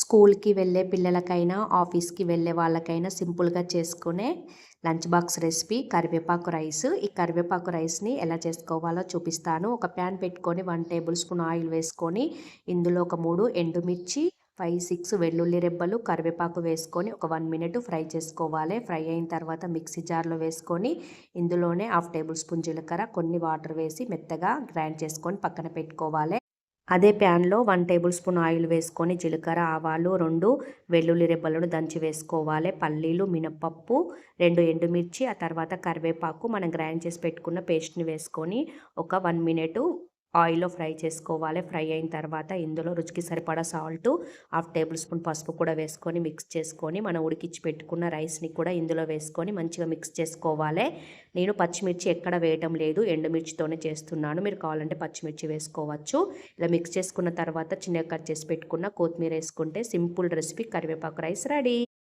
స్కూల్కి వెళ్ళే పిల్లలకైనా ఆఫీస్కి వెళ్ళే వాళ్ళకైనా సింపుల్గా చేసుకునే లంచ్ బాక్స్ రెసిపీ కరివేపాకు రైస్. ఈ కరివేపాకు రైస్ని ఎలా చేసుకోవాలో చూపిస్తాను. ఒక ప్యాన్ పెట్టుకొని వన్ టేబుల్ స్పూన్ ఆయిల్ వేసుకొని ఇందులో ఒక మూడు ఎండుమిర్చి ఫైవ్ సిక్స్ వెల్లుల్లి రెబ్బలు కరివేపాకు వేసుకొని ఒక వన్ మినిట్ ఫ్రై చేసుకోవాలి. ఫ్రై అయిన తర్వాత మిక్సీ జార్లో వేసుకొని ఇందులోనే హాఫ్ టేబుల్ స్పూన్ జీలకర్ర కొన్ని వాటర్ వేసి మెత్తగా గ్రైండ్ చేసుకొని పక్కన పెట్టుకోవాలి. అదే ప్యాన్లో వన్ టేబుల్ స్పూన్ ఆయిల్ వేసుకొని జీలకర్ర ఆవాలు రెండు వెల్లుల్లి రెబ్బలను దంచి వేసుకోవాలి. పల్లీలు మినపప్పు రెండు ఎండుమిర్చి ఆ తర్వాత కరివేపాకు మనం గ్రైండ్ చేసి పెట్టుకున్న పేస్ట్ని వేసుకొని ఒక వన్ మినిట్ ఆయిల్లో ఫ్రై చేసుకోవాలి. ఫ్రై అయిన తర్వాత ఇందులో రుచికి సరిపడా సాల్ట్ హాఫ్ టేబుల్ స్పూన్ పసుపు కూడా వేసుకొని మిక్స్ చేసుకొని మనం ఉడికించి పెట్టుకున్న రైస్ని కూడా ఇందులో వేసుకొని మంచిగా మిక్స్ చేసుకోవాలి. నేను పచ్చిమిర్చి ఎక్కడ వేయటం లేదు. ఎండుమిర్చితోనే చేస్తున్నాను. మీరు కావాలంటే పచ్చిమిర్చి వేసుకోవచ్చు. ఇలా మిక్స్ చేసుకున్న తర్వాత చిన్నగా కట్ చేసి పెట్టుకున్న కొత్తిమీర వేసుకుంటే సింపుల్ రెసిపీ కరివేపాకు రైస్ రెడీ.